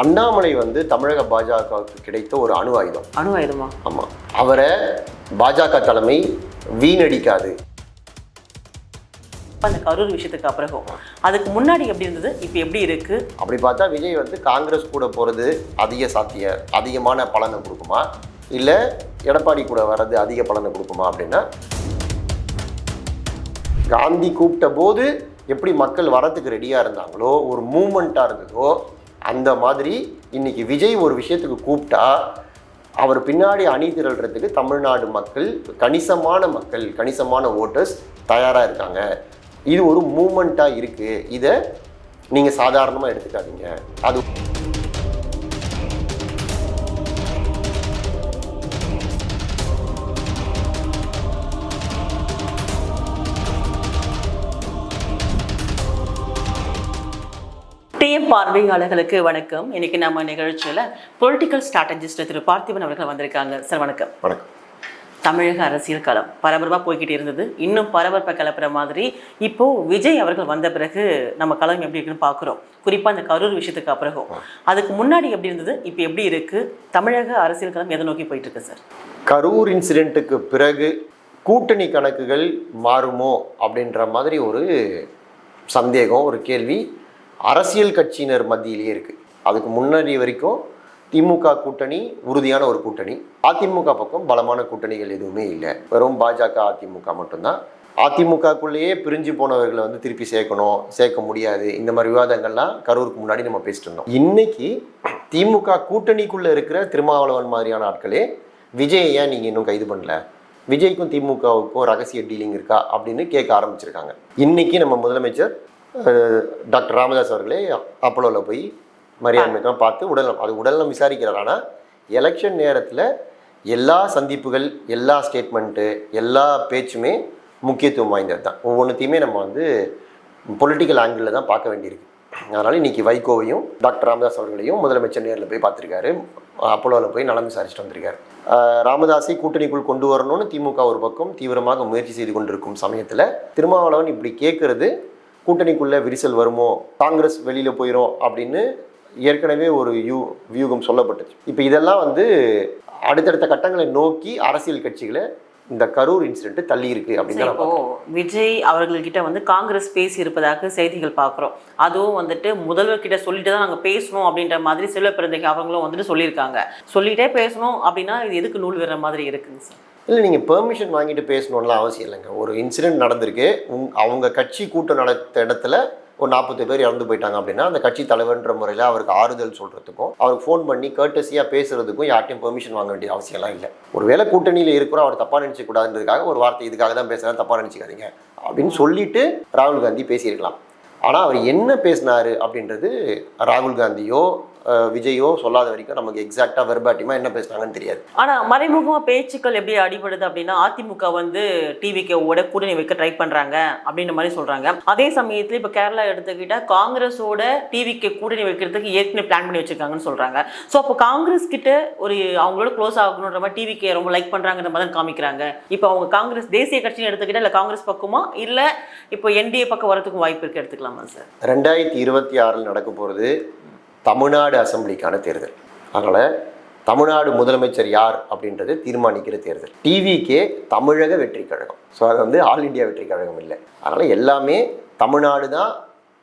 அண்ணாமலை வந்து தமிழக பாஜகவுக்கு கிடைத்த ஒரு அணு ஆயுதம். அணு ஆயுதமா? ஆமாம் அவரை பாஜக தலைமை வீணடிக்காது. அந்த கரூர் விஷயத்துக்கு அப்புறம் அதுக்கு முன்னாடி எப்படி இருந்தது? இப்போ எப்படி இருக்கு? அப்படி பார்த்தா விஜய் வந்து காங்கிரஸ் கூட போகிறது அதிக சாத்திய அதிகமான பலனை கொடுக்குமா? இல்லை எடப்பாடி கூட வர்றது அதிக பலனை கொடுக்குமா அப்படின்னா? காந்தி கூப்பிட்ட போது எப்படி மக்கள் வரத்துக்கு ரெடியாக இருந்தாங்களோ ஒரு மூமெண்ட்டாக இருந்ததோ அந்த மாதிரி இன்னைக்கு விஜய் ஒரு விஷயத்துக்கு கூப்பிட்டா அவர் பின்னாடி அணி திரள்றதுக்கு தமிழ்நாடு மக்கள் கணிசமான மக்கள் கணிசமான ஓட்டர்ஸ் தயாராக இருக்காங்க. இது ஒரு மூமெண்ட்டாக இருக்குது இதை நீங்கள் சாதாரணமாக எடுத்துக்காதீங்க. அது பார்வையாளர்களுக்கு வணக்கம். இன்னைக்கு நம்ம நிகழ்ச்சியில் பொலிட்டிக்கல் ஸ்ட்ராட்டஜிஸ்ட் திரு பார்த்திபன் அவர்கள் வந்திருக்காங்க. சார் வணக்கம். வணக்கம். தமிழக அரசியல் களம் பரபரப்பாக போய்கிட்டு இருந்தது. இன்னும் பரபரப்பை கிளப்புற மாதிரி இப்போ விஜய் அவர்கள் வந்த பிறகு நம்ம களம் எப்படி இருக்குன்னு பார்க்குறோம் குறிப்பாக அந்த கரூர் விஷயத்துக்கு அப்புறம் அதுக்கு முன்னாடி எப்படி இருந்தது? இப்போ எப்படி இருக்கு? தமிழக அரசியல் களம் எதை நோக்கி போயிட்டு இருக்கு சார்? கரூர் இன்சிடெண்ட்டுக்கு பிறகு கூட்டணி கணக்குகள் மாறுமோ அப்படின்ற மாதிரி ஒரு சந்தேகம் ஒரு கேள்வி. அரசியல் கட்சியினர் மத்தியிலேயே இருக்குது அதுக்கு முன்னாடி வரைக்கும் திமுக கூட்டணி உறுதியான ஒரு கூட்டணி. அதிமுக பக்கம் பலமான கூட்டணிகள் எதுவுமே இல்லை. வெறும் பாஜக அதிமுக மட்டும்தான். அதிமுகக்குள்ளேயே பிரிஞ்சு போனவர்களை வந்து திருப்பி சேர்க்கணும் சேர்க்க முடியாது. இந்த மாதிரி விவாதங்கள்லாம் கரூருக்கு முன்னாடி நம்ம பேசிட்டு இருந்தோம். இன்னைக்கு திமுக கூட்டணிக்குள்ளே இருக்கிற திருமாவளவன் மாதிரியான ஆட்களே விஜய் ஏன் நீங்கள் இன்னும் கைது பண்ணல? விஜய்க்கும் திமுகவுக்கும் ரகசிய டீலிங் இருக்கா? அப்படின்னு கேட்க ஆரம்பிச்சிருக்காங்க. இன்னைக்கு நம்ம முதலமைச்சர் டாக்டர் ராமதாஸ் அவர்களே அப்போலோவில் போய் மரியாதைக்கெல்லாம் பார்த்து உடல்நலம் அது உடல்நலம் விசாரிக்கிறார். ஆனால் எலெக்ஷன் நேரத்தில் எல்லா சந்திப்புகள் எல்லா ஸ்டேட்மெண்ட்டு எல்லா பேச்சுமே முக்கியத்துவம் வாய்ந்தது தான் ஒவ்வொன்றுத்தையுமே நம்ம வந்து பொலிட்டிக்கல் ஆங்கிளில் தான் பார்க்க வேண்டியிருக்கு. அதனால் இன்னைக்கு வைகோவையும் டாக்டர் ராமதாஸ் அவர்களையும் முதலமைச்சர் நேரில் போய் பார்த்துருக்காரு. அப்போலோவில் போய் நலம் விசாரிச்சுட்டு வந்திருக்காரு. ராமதாஸை கூட்டணிக்குள் கொண்டு வரணும்னு திமுக ஒரு பக்கம் தீவிரமாக முயற்சி செய்து கொண்டிருக்கும் சமயத்தில் திருமாவளவன் இப்படி கேட்கறது கூட்டணிக்குள்ள விரிசல் வருமோ காங்கிரஸ் வெளியில் போயிடும் அப்படின்னு ஏற்கனவே ஒரு யூ வியூகம் சொல்லப்பட்டுச்சு இப்போ இதெல்லாம் வந்து அடுத்தடுத்த கட்டங்களை நோக்கி அரசியல் கட்சிகளை இந்த கரூர் இன்சிடென்ட் தள்ளி இருக்கு அப்படின்னு இப்போ விஜய் அவர்கள்கிட்ட வந்து காங்கிரஸ் பேசி இருப்பதாக செய்திகள் பார்க்குறோம். அதுவும் வந்துட்டு முதல்வர்கிட்ட சொல்லிட்டு தான் நாங்கள் பேசணும் அப்படின்ற மாதிரி சில பிறந்தைக்கு அவங்களும் வந்துட்டு சொல்லியிருக்காங்க. சொல்லிட்டே பேசணும் அப்படின்னா இது எதுக்கு நூல் விடுற மாதிரி இருக்குங்க சார்? இல்லை நீங்கள் பெர்மிஷன் வாங்கிட்டு பேசணும்லாம் அவசியம் இல்லைங்க. ஒரு இன்சிடென்ட் நடந்திருக்கு. உங் அவங்க கட்சி கூட்டம் நடத்த இடத்துல ஒரு நாற்பது பேர் இறந்து போயிட்டாங்க அப்படின்னா அந்த கட்சி தலைவர்ன்ற முறையில் அவருக்கு ஆறுதல் சொல்கிறதுக்கும் அவருக்கு ஃபோன் பண்ணி கர்டஸியாக பேசுகிறதுக்கும் யார்ட்டையும் பெர்மிஷன் வாங்க வேண்டிய அவசியம்லாம் இல்லை. ஒரு வேலை கூட்டணியில் இருக்கிறோம் அவர் தப்பாக நினச்சிக்கூடாதுன்றதுக்காக ஒரு வார்த்தை இதுக்காக தான் பேசுகிறேன் தப்பாக நினச்சிக்காதீங்க. அப்படின்னு சொல்லிட்டு ராகுல் காந்தி பேசியிருக்கலாம். ஆனால் அவர் என்ன பேசினார் அப்படின்றது ராகுல் காந்தியோ விஜயோ சொல்லாத வரைக்கும் நமக்கு எக்ஸாக்டாக வெர்பாட்டிமாக என்ன பேசுனாங்கன்னு தெரியாது. ஆனா மறைமுகமா பேச்சுக்கள் எப்படி அடிபடுது அப்படின்னா அதிமுக வந்து டிவிக்கோட கூட்டணி வைக்க ட்ரை பண்றாங்க அப்படின்ற மாதிரி சொல்றாங்க. அதே சமயத்துல இப்ப கேரளா எடுத்துக்கிட்டா காங்கிரஸோட டிவிக்கு கூட்டணி வைக்கிறதுக்கு ஏற்கனவே பிளான் பண்ணி வச்சிருக்காங்கன்னு சொல்றாங்க. ஸோ அப்போ காங்கிரஸ் கிட்ட ஒரு அவங்களோட க்ளோஸ் ஆகணுன்ற மாதிரி டிவிக்கு ரொம்ப லைக் பண்றாங்கன்ற மாதிரி காமிக்கிறாங்க. இப்போ அவங்க காங்கிரஸ் தேசிய கட்சின்னு எடுத்துக்கிட்டா இல்லை காங்கிரஸ் பக்கமா இல்ல இப்போ என்டிஏ பக்கம் வரதுக்கும் வாய்ப்பு இருக்கு எடுத்துக்கலாமா சார் ரெண்டாயிரத்தி இருபத்தி ஆறில் நடக்க போகிறது தமிழ்நாடு அசம்பிளிக்கான தேர்தல். அதனால் தமிழ்நாடு முதலமைச்சர் யார் அப்படின்றது தீர்மானிக்கிற தேர்தல். டிவிக்கே தமிழக வெற்றி கழகம். ஸோ அது வந்து ஆல் இந்தியா வெற்றி கழகம் இல்லை. அதனால் எல்லாமே தமிழ்நாடு தான்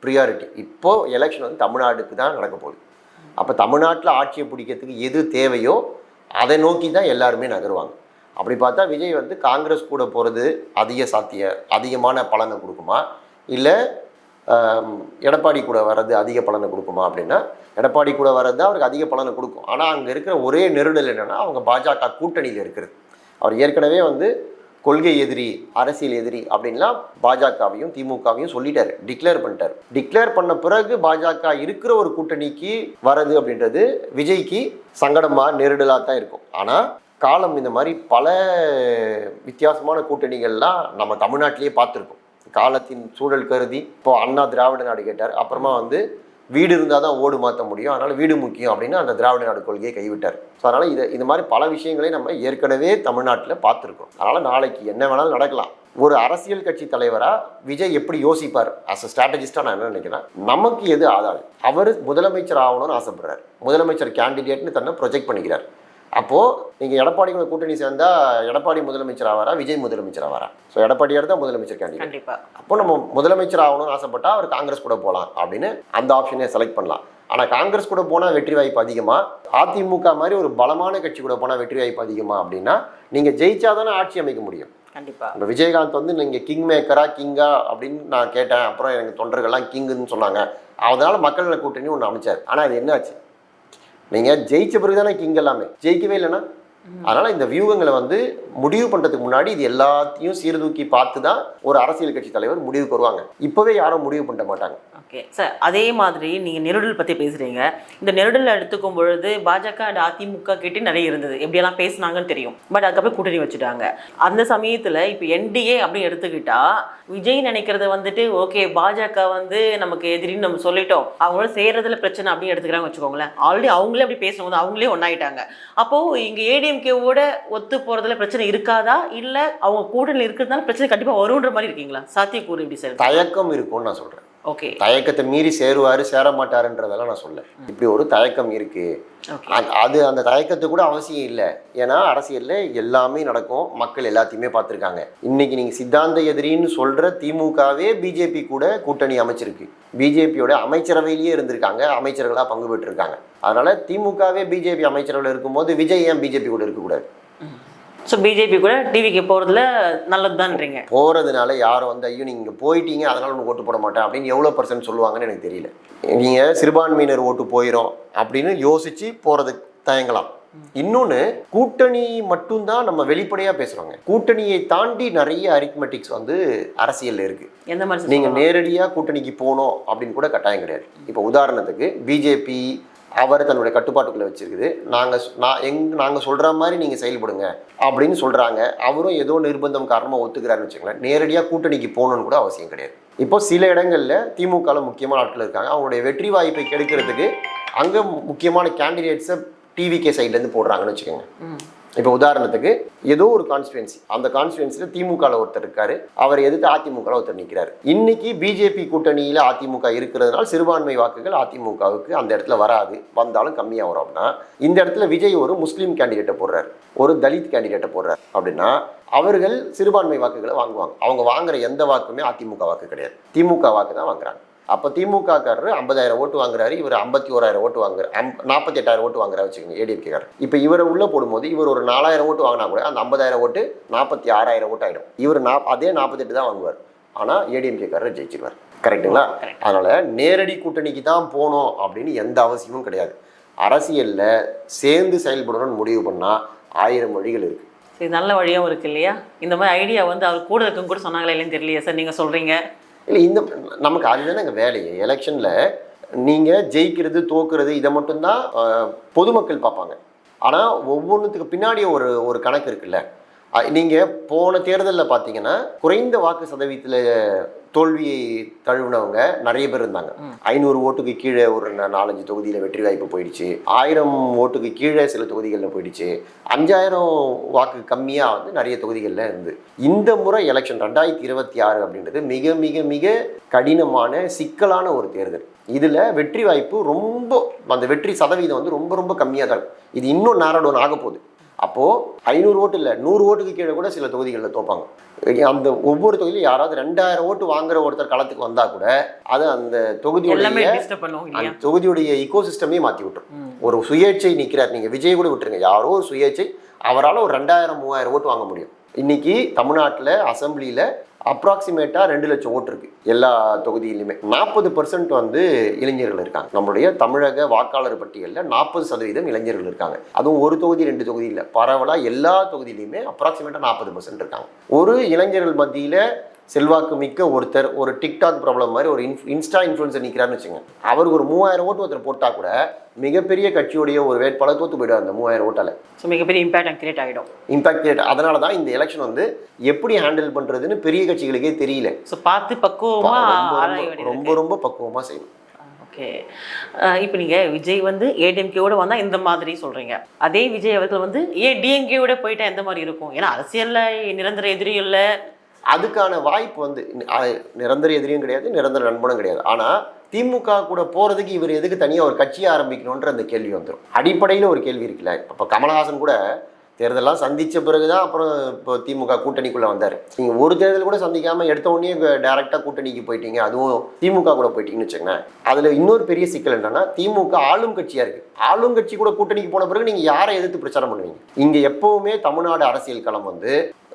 ப்ரியாரிட்டி இப்போது எலெக்ஷன் வந்து தமிழ்நாடுக்கு தான் நடக்க போகுது. அப்போ தமிழ்நாட்டில் ஆட்சியை பிடிக்கிறதுக்கு எது தேவையோ அதை நோக்கி தான் எல்லாருமே நகருவாங்க. அப்படி பார்த்தா விஜய் வந்து காங்கிரஸ் கூட போகிறது அதிக சாத்திய அதிகமான பலனை கொடுக்குமா? இல்லை எடப்பாடி கூட வர்றது அதிக பலனை கொடுக்குமா அப்படின்னா எடப்பாடி கூட வர்றது தான் அவருக்கு அதிக பலனை கொடுக்கும். ஆனால் அங்கே இருக்கிற ஒரே நெருடல் என்னென்னா அவங்க பாஜக கூட்டணியில் இருக்கிறது. அவர் ஏற்கனவே வந்து கொள்கை எதிரி அரசியல் எதிரி அப்படின்லாம் பாஜகவையும் திமுகவையும் சொல்லிட்டாரு. டிக்ளேர் பண்ணிட்டார். டிக்ளேர் பண்ண பிறகு பாஜக இருக்கிற ஒரு கூட்டணிக்கு வர்றது அப்படின்றது விஜய்க்கு சங்கடமாக நெருடலாக தான் இருக்கும். ஆனால் காலம் இந்த மாதிரி பல வித்தியாசமான கூட்டணிகள்லாம் நம்ம தமிழ்நாட்டிலேயே பார்த்துருக்கோம். காலத்தின் சூழல் கருதி இப்போ அண்ணா திராவிட நாடு கேட்டார். அப்புறமா வந்து வீடு இருந்தால் தான் ஓடு மாற்ற முடியும். அதனால் வீடு முக்கியம் அப்படின்னு அந்த திராவிட நாடு கொள்கையை கைவிட்டார். ஸோ அதனால் இது இது மாதிரி பல விஷயங்களை நம்ம ஏற்கனவே தமிழ்நாட்டில் பார்த்துருக்கோம். அதனால் நாளைக்கு என்ன வேணாலும் நடக்கலாம். ஒரு அரசியல் கட்சி தலைவராக விஜய் எப்படி யோசிப்பார்? அஸ் அ ஸ்ட்ராட்டஜிஸ்டாக நான் என்ன நினைக்கிறேன் நமக்கு எது ஆதாரம் அவர் முதலமைச்சர் ஆகணும்னு ஆசைப்படுறார். முதலமைச்சர் கேண்டிடேட்னு தன்னை ப்ரொஜெக்ட் பண்ணிக்கிறார். அப்போ நீங்க எடப்பாடி கூட கூட்டணி சேர்ந்தா எடப்பாடி முதலமைச்சர் ஆவாரா விஜய் முதலமைச்சர் ஆவாரா ஸோ எடப்பாடியார் தான் முதலமைச்சர் கேண்டிடேட் கண்டிப்பா. அப்போ நம்ம முதலமைச்சர் ஆகணும்னு ஆசைப்பட்டா அவர் காங்கிரஸ் கூட போகலாம் அப்படின்னு அந்த ஆப்ஷனே செலக்ட் பண்ணலாம். ஆனால் காங்கிரஸ் கூட போனால் வெற்றி வாய்ப்பு அதிகமா? அதிமுக மாதிரி ஒரு பலமான கட்சி கூட போனால் வெற்றி வாய்ப்பு அதிகமா அப்படின்னா நீங்கள் ஜெயிச்சாதானே ஆட்சி அமைக்க முடியும். கண்டிப்பா. இப்போ விஜயகாந்த் வந்து நீங்கள் கிங் மேக்கரா கிங்கா அப்படின்னு நான் கேட்டேன். அப்புறம் எனக்கு தொண்டர்கள்லாம் கிங்குன்னு சொன்னாங்க. அதனால மக்கள் கூட்டணி ஒன்று அமைச்சார். ஆனால் அது என்னாச்சு? நீங்கள் ஜெயிச்ச பிறகு தானே கிங் எல்லாமே. ஜெயிக்கவே இல்லைன்னா அதனால இந்த வியூகங்களை வந்து முடிவு பண்றதுக்கு முன்னாடி இது எல்லாத்தையும் சீர்தூக்கி பார்த்து தான் ஒரு அரசியல் கட்சி தலைவர் முடிவுக்கு வருவாங்க. இப்போவே யாரும் முடிவு பண்ண மாட்டாங்க. ஓகே. சார் அதே மாதிரி நீங்க நெருடல் பத்தி பேசுறீங்க. இந்த நெருடல் எடுத்துக்கும் பொழுது பாஜக அண்ட் அதிமுக கிட்டே நிறைய இருந்தது. எப்படியெல்லாம் பேசுனாங்கன்னு தெரியும். பட் அதுக்கப்புறம் கூட்டணி வச்சுட்டாங்க. அந்த சமயத்தில் இப்போ என்டிஏ அப்படின்னு எடுத்துக்கிட்டா விஜய் நினைக்கிறத வந்துட்டு ஓகே பாஜக வந்து நமக்கு எதிரின்னு நம்ம சொல்லிட்டோம். அவங்களோட சேர்றதுல பிரச்சனை அப்படின்னு எடுத்துக்கிறாங்க வச்சுக்கோங்களேன். ஆல்ரெடி அவங்களே அப்படி பேசும்போது அவங்களே ஒன்னாயிட்டாங்க அப்போ ஏடிஎம் ஏடிஎம்கேவோட ஒத்து போறதுல பிரச்சனை இருக்காதா? இல்ல அவங்க கூட இருக்கிறதுனால பிரச்சனை கண்டிப்பா வரும்ன்ற மாதிரி இருக்கீங்களா? சாத்தியக்கூறு எப்படி சார்? தயக்கம் இருக்கும்னு நான் சொல்றேன். ஓகே தயக்கத்தை மீறி சேருவாரு சேர மாட்டாருன்றதெல்லாம் நான் சொல்ல இப்படி ஒரு தயக்கம் இருக்கு. அது- அந்த தயக்கத்து கூட அவசியம் இல்லை. ஏன்னா அரசியல்ல எல்லாமே நடக்கும். மக்கள் எல்லாத்தையுமே பார்த்துருக்காங்க. இன்னைக்கு நீங்க சித்தாந்த எதிரின்னு சொல்ற திமுகவே பிஜேபி கூட கூட்டணி அமைச்சிருக்கு. பிஜேபியோட அமைச்சரவையிலேயே இருந்திருக்காங்க. அமைச்சர்களாக பங்கு பெற்றிருக்காங்க. அதனால திமுகவே பிஜேபி அமைச்சரவையில் இருக்கும்போது விஜய் ஏன் பிஜேபி கூட இருக்கக்கூடாது? ஸோ பிஜேபி கூட டிவிக்கு போகிறதுல நல்லதுதான்றீங்க. போறதுனால யாரும் வந்து ஐயோ நீங்க இங்க போயிட்டீங்க அதனால உனக்கு ஓட்டு போட மாட்டேன் அப்படின்னு எவ்வளோ பர்சன்ட் சொல்லுவாங்கன்னு எனக்கு தெரியல. நீங்க சிறுபான்மையினர் ஓட்டு போயிடும் அப்படின்னு யோசிச்சு போறதுக்கு தயங்கலாம். இன்னொன்று கூட்டணி மட்டும்தான் நம்ம வெளிப்படையாக பேசுகிறோங்க கூட்டணியை தாண்டி நிறைய அரித்மெட்டிக்ஸ் வந்து அரசியலில் இருக்குது எந்த மாதிரி நீங்கள்? நேரடியாக கூட்டணிக்கு போகணும் அப்படின்னு கூட கட்டாயம் கிடையாது. இப்போ உதாரணத்துக்கு பிஜேபி அவரை தன்னுடைய கட்டுப்பாட்டுக்குள்ளே வச்சிருக்குது. நாங்கள் நான் எங் நாங்கள் சொல்கிற மாதிரி நீங்கள் செயல்படுங்க அப்படின்னு சொல்கிறாங்க அவரும் ஏதோ நிர்பந்தம் காரணமாக ஒத்துக்கிறாருன்னு வச்சுக்கோங்களேன். நேரடியாக கூட்டணிக்கு போகணும்னு கூட அவசியம் கிடையாது. இப்போ சில இடங்களில் திமுகவில் முக்கியமான ஆட்கள் இருக்காங்க. அவங்களுடைய வெற்றி வாய்ப்பை கெடுக்கிறதுக்கு அங்கே முக்கியமான கேண்டிடேட்ஸை டிவிகே சைட்லேருந்து போடுறாங்கன்னு வச்சுக்கோங்க. இப்போ உதாரணத்துக்கு ஏதோ ஒரு கான்ஸ்டுவன்சி அந்த கான்ஸ்டுவன்சியில் திமுகவில் ஒருத்தர் இருக்காரு. அவர் எதிர்த்து அதிமுகவில் ஒருத்தர் நிற்கிறார் இன்னைக்கு பிஜேபி கூட்டணியில் அதிமுக இருக்கிறதுனால சிறுபான்மை வாக்குகள் அதிமுகவுக்கு அந்த இடத்துல வராது. வந்தாலும் கம்மியாக வரும் அப்படின்னா இந்த இடத்துல விஜய் ஒரு முஸ்லீம் கேண்டிடேட்டை போடுறாரு. ஒரு தலித் கேண்டிடேட்டை போடுறாரு. அப்படின்னா அவர்கள் சிறுபான்மை வாக்குகளை வாங்குவாங்க. அவங்க வாங்குற எந்த வாக்குமே அதிமுக வாக்கு கிடையாது. திமுக வாக்கு தான் வாங்குறாங்க. அப்போ திமுகக்காரர் ஐம்பதாயிரம் ஓட்டு வாங்குறாரு இவர் ஐம்பத்தி ஓராயிரம் ஓட்டு வாங்குற நாற்பத்தி எட்டாயிரம் ஓட்டு வாங்குறா வச்சுக்கோங்க ஏடிஎம்கேக்காரர். இப்போ இவரை உள்ள போடும்போது இவர் ஒரு நாலாயிரம் ஓட்டு வாங்கினா கூட அந்த ஐம்பதாயிரம் ஓட்டு நாற்பத்தி ஆறாயிரம் ஓட்டு ஆகிடும் இவர் நா அதே நாற்பத்தெட்டு தான் வாங்குவார். ஆனால் ஏடிஎம்கேக்காரர் ஜெயிச்சிருவார். கரெக்டுங்களா. அதனால நேரடி கூட்டணிக்கு தான் போகணும் அப்படின்னு எந்த அவசியமும் கிடையாது. அரசியலில் சேர்ந்து செயல்படணும்னு முடிவு பண்ணால் ஆயிரம் வழிகள் இருக்குது சரி நல்ல வழியாகவும் இருக்கு இல்லையா? இந்த மாதிரி ஐடியா வந்து அவர் கூட இருக்கும் கூட சொன்னாங்களா இல்லைன்னு தெரியலையே சார் நீங்கள் சொல்கிறீங்க இல்லை இந்த நமக்கு அதுதானே எங்கள் வேலையே எலெக்ஷனில் நீங்கள் ஜெயிக்கிறது தோக்குறது இதை மட்டும்தான் பொதுமக்கள் பார்ப்பாங்க. ஆனால் ஒவ்வொன்றுத்துக்கு பின்னாடி ஒரு ஒரு கணக்கு இருக்குல்ல. நீங்கள் போன தேர்தலில் பார்த்தீங்கன்னா குறைந்த வாக்கு சதவீதத்தில் தோல்வியை தழுவினவங்க நிறைய பேர் இருந்தாங்க. ஐநூறு ஓட்டுக்கு கீழே ஒரு நாலஞ்சு தொகுதியில் வெற்றி வாய்ப்பு போயிடுச்சு. ஆயிரம் ஓட்டுக்கு கீழே சில தொகுதிகளில் போயிடுச்சு. அஞ்சாயிரம் வாக்கு கம்மியாக வந்து நிறைய தொகுதிகளில் இருந்து. இந்த முறை எலெக்ஷன் ரெண்டாயிரத்தி இருபத்தி ஆறு அப்படின்றது மிக மிக மிக கடினமான சிக்கலான ஒரு தேர்தல். இதில் வெற்றி வாய்ப்பு ரொம்ப அந்த வெற்றி சதவீதம் வந்து ரொம்ப ரொம்ப கம்மியாக தான் இருக்கும் இது இன்னும் நேரடோன் ஆக போகுது. அப்போது ஐநூறு ஓட்டு இல்லை நூறு ஓட்டுக்கு கீழே கூட சில தொகுதிகளில் தோப்பாங்க. அந்த ஒவ்வொரு தொகுதியிலும் யாராவது ரெண்டாயிரம் ஓட்டு வாங்குற ஒருத்தர் களத்துக்கு வந்தால் கூட அது அந்த தொகுதியுடைய அந்த தொகுதியுடைய இக்கோ சிஸ்டமே மாற்றி விட்டுரும். ஒரு சுயேட்சை நிற்கிறார் நீங்கள் விஜய் கூட விட்டுருங்க யாரோ ஒரு சுயேட்சை அவரால் ஒரு ரெண்டாயிரம் மூவாயிரம் ஓட்டு வாங்க முடியும். இன்னைக்கு தமிழ்நாட்டில் அசெம்பிளியில் அப்ராக்சிமேட்டாக ரெண்டு லட்சம் ஓட்டு இருக்கு. எல்லா தொகுதியிலுமே. நாற்பது பர்சன்ட் வந்து இளைஞர்கள் இருக்காங்க. நம்மளுடைய தமிழக வாக்காளர் பட்டியலில் நாற்பது சதவீதம் இளைஞர்கள் இருக்காங்க. அதுவும் ஒரு தொகுதி ரெண்டு தொகுதி இல்லை. பரவலாக எல்லா தொகுதியிலையுமே அப்ராக்சிமேட்டாக நாற்பது பர்சன்ட் இருக்காங்க. ஒரு இளைஞர்கள் மத்தியில் செல்வாக்கு மிக்க ஒருத்தர் ஒரு டிக்டாக் ப்ராப்ளம் மாதிரி ஒரு இன்ஃப் இன்ஸ்டா இன்ஃப்ளூன்சர் நிற்கிறாருன்னு வச்சுங்க. அவருக்கு ஒரு மூவாயிரம் ஓட்டு ஒருத்தர் போட்டால் கூட மிகப்பெரிய கட்சியுடைய ஒரு வேட்பாளர் தோத்து போயிடுவார் அந்த மூவாயிரம் ஓட்டால. ஸோ மிகப்பெரிய இம்பேக்ட் கிரியேட் ஆகிடும் இம்பாக்ட் கிரியேட் அதனால தான் இந்த எலெக்ஷன் வந்து எப்படி ஹேண்டில் பண்ணுறதுன்னு பெரிய கட்சிகளுக்கே தெரியல. ஸோ பார்த்து பக்குவமாக ரொம்ப ரொம்ப பக்குவமாக செய்யணும். ஓகே இப்போ நீங்கள் விஜய் வந்து ஏடிஎம்கேவோட வந்தால் இந்த மாதிரி சொல்கிறீங்க அதே விஜய் அவர்கள் வந்து ஏன் டிஎம்கேவோட போயிட்டா எந்த மாதிரி இருக்கும்? ஏன்னா அரசியலில் நிரந்தர எதிரி இல்லை. அதுக்கான வாய்ப்பு வந்து நிரந்தர எதிரியும் கிடையாது நிரந்தர நண்பனும் கிடையாது. ஆனால் திமுக கூட போகிறதுக்கு இவர் எதுக்கு தனியாக ஒரு கட்சியை ஆரம்பிக்கணுன்ற அந்த கேள்வி வந்துடும் அடிப்படையில் ஒரு கேள்வி இருக்குல்ல. இப்போ கமலஹாசன் கூட தேர்தலாம் சந்தித்த பிறகு தான் அப்புறம் இப்போ திமுக கூட்டணிக்குள்ளே வந்தார். நீங்கள் ஒரு தேர்தல் கூட சந்திக்காமல் எடுத்த உடனே டேரெக்டாக கூட்டணிக்கு போயிட்டீங்க. அதுவும் திமுக கூட போயிட்டீங்கன்னு வச்சுக்கோங்க அதில் இன்னொரு பெரிய சிக்கல் என்னன்னா திமுக ஆளும் கட்சியாக இருக்குது ஆளும் கட்சி கூட கூட்டணிக்கு போன பிறகு நீங்கள் யாரை எதிர்த்து பிரச்சாரம் பண்ணுவீங்க? இங்கே எப்போவுமே தமிழ்நாடு அரசியல் களம் வந்து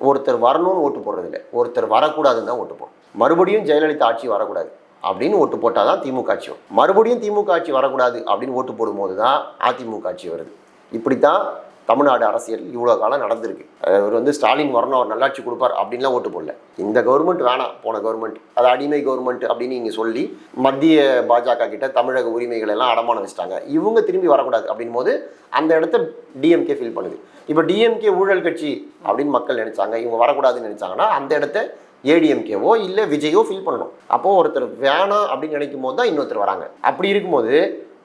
ஒருத்தர் வரணும்னு ஓட்டு போடுறதில்ல. ஒருத்தர் வரக்கூடாதுன்னு தான் ஓட்டு போடும். மறுபடியும் ஜெயலலிதா ஆட்சி வரக்கூடாது அப்படின்னு ஓட்டு போட்டால் தான் திமுக ஆட்சி வரும். மறுபடியும் திமுக ஆட்சி வரக்கூடாது அப்படின்னு ஓட்டு போடும்போது தான் அதிமுக ஆட்சி வருது. இப்படி தான் தமிழ்நாடு அரசியல் இவ்வளோ காலம் நடந்திருக்கு. அவர் வந்து ஸ்டாலின் வரணும் அவர் நல்லாட்சி கொடுப்பார் அப்படின்லாம் ஓட்டு போடல. இந்த கவர்மெண்ட் வேணாம் போன கவர்மெண்ட் அது அடிமை கவர்மெண்ட் அப்படின்னு நீங்கள் சொல்லி மத்திய பாஜக கிட்ட தமிழக உரிமைகள் எல்லாம் அடமானம் வச்சுட்டாங்க. இவங்க திரும்பி வரக்கூடாது அப்படின் போது அந்த இடத்த டிஎம்கே ஃபீல் பண்ணுது. இப்போ டிஎம்கே ஊழல் கட்சி அப்படின்னு மக்கள் நினைச்சாங்க இவங்க வரக்கூடாதுன்னு நினைச்சாங்கன்னா அந்த இடத்த ஏடிஎம்கேவோ இல்லை விஜயோ ஃபீல் பண்ணணும். அப்போ ஒருத்தர் வேணாம் அப்படின்னு நினைக்கும் போது தான் இன்னொருத்தர் வராங்க. அப்படி இருக்கும்போது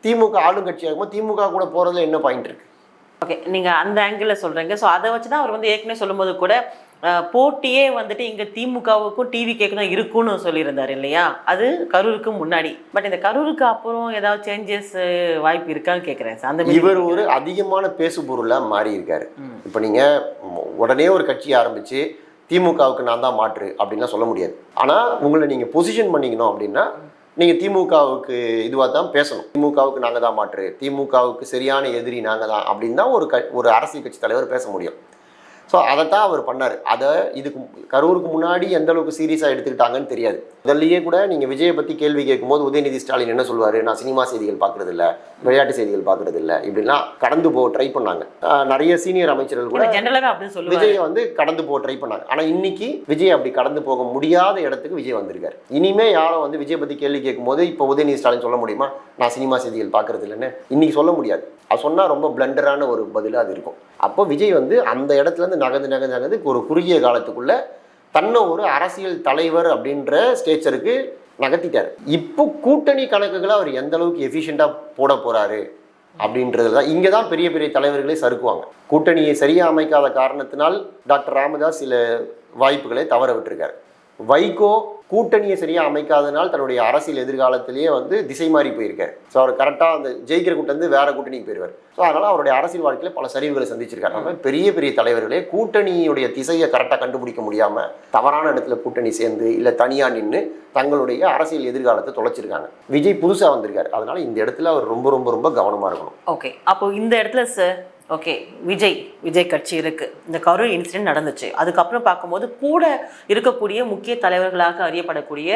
திமுக ஆளுங்கட்சியாக திமுக கூட போகிறதுல என்ன பாயிண்ட் இருக்குது ஓகே நீங்க அந்த ஆங்கிளில் சொல்றீங்க. ஸோ அதை வச்சு தான் அவர் வந்து ஏற்கனவே சொல்லும்போது கூட போட்டியே வந்துட்டு இங்க திமுகவுக்கும் டிவி தான் இருக்கும்னு சொல்லியிருந்தார் இல்லையா? அது கரூருக்கு முன்னாடி. பட் இந்த கரூருக்கு அப்புறம் ஏதாவது சேஞ்சஸ் வாய்ப்பு இருக்கான்னு கேட்குறேன் சார். அந்த இவர் ஒரு அதிகமான பேசு பொருளாக மாறி இருக்காரு. இப்போ நீங்கள் உடனே ஒரு கட்சி ஆரம்பித்து திமுகவுக்கு நான் தான் மாற்று அப்படின்லாம் சொல்ல முடியாது. ஆனால் உங்களை நீங்கள் பொசிஷன் பண்ணிக்கணும் அப்படின்னா நீங்கள் திமுகவுக்கு இதுவாக தான் பேசணும். திமுகவுக்கு நாங்கள் தான் மாற்று. திமுகவுக்கு சரியான எதிரி நாங்கள் தான் அப்படின்னு தான் ஒரு க ஒரு அரசியல் கட்சி தலைவர் பேச முடியும். ஸோ அதைத்தான் அவர் பண்ணார். அதை இதுக்கு கரூருக்கு முன்னாடி எந்த அளவுக்கு சீரியஸாக எடுத்துக்கிட்டாங்கன்னு தெரியாது. முதல்லயே கூட நீங்கள் விஜயை பற்றி கேள்வி கேட்கும்போது உதயநிதி ஸ்டாலின் என்ன சொல்வார்? நான் சினிமா செய்திகள் பார்க்குறது இல்ல விளையாட்டு செய்திகள் பார்க்குறது இல்ல இப்படிலாம் கடந்து போக ட்ரை பண்ணாங்க. நிறைய சீனியர் அமைச்சர்கள் கூட விஜயை வந்து கடந்து போக ட்ரை பண்ணாங்க. ஆனால் இன்னைக்கு விஜய் அப்படி கடந்து போக முடியாத இடத்துக்கு விஜய் வந்திருக்காரு. இனிமே யாரும் வந்து விஜய் பற்றி கேள்வி கேட்கும்போது இப்போ உதயநிதி ஸ்டாலின் சொல்ல முடியுமா? நான் சினிமா செய்திகள் பார்க்கறது இல்லைன்னு இன்னைக்கு சொல்ல முடியாது. அது சொன்னால் ரொம்ப பிளண்டரான ஒரு பதிலாக அது இருக்கும். அப்போ விஜய் வந்து அந்த இடத்துல இருந்து நகர்ந்து நகர்ந்து நகர்ந்து ஒரு குறுகிய காலத்துக்குள்ள தன்னை ஒரு அரசியல் தலைவர் அப்படின்ற ஸ்டேச்சருக்கு நகர்த்திட்டார். இப்போ கூட்டணி கணக்குகளை அவர் எந்த அளவுக்கு எஃபிஷியண்டாக போட போறாரு அப்படின்றது தான் இங்கே தான் பெரிய பெரிய தலைவர்களே சறுக்குவாங்க. கூட்டணியை சரியாக அமைக்காத காரணத்தினால் டாக்டர் ராமதாஸ் சில வாய்ப்புகளை தவற விட்டுருக்காரு. வைகோ கூட்டணியை சரியாக அமைக்காதனால் தன்னுடைய அரசியல் எதிர்காலத்திலேயே வந்து திசை மாறி போயிருக்காரு. ஸோ அவர் கரெக்டாக அந்த ஜெயிக்கிற கூட்டம் வேற கூட்டணிக்கு போயிருவார். ஸோ அதனால் அவருடைய அரசியல் வாழ்க்கையில் பல சரிவுகளை சந்திச்சிருக்காரு. நம்ம பெரிய பெரிய தலைவர்களே கூட்டணியுடைய திசையை கரெக்டாக கண்டுபிடிக்க முடியாமல் தவறான இடத்துல கூட்டணி சேர்ந்து இல்லை தனியாக நின்று தங்களுடைய அரசியல் எதிர்காலத்தை தொலைச்சிருக்காங்க. விஜய் புதுசாக வந்திருக்காரு. அதனால் இந்த இடத்துல அவர் ரொம்ப ரொம்ப ரொம்ப கவனமாக இருக்கணும். ஓகே அப்போ இந்த இடத்துல சார் ஓகே விஜய் விஜய் கட்சி இருக்குது இந்த கரூர் இன்சிடென்ட் நடந்துச்சு. அதுக்கப்புறம் பார்க்கும்போது கூட இருக்கக்கூடிய முக்கிய தலைவர்களாக அறியப்படக்கூடிய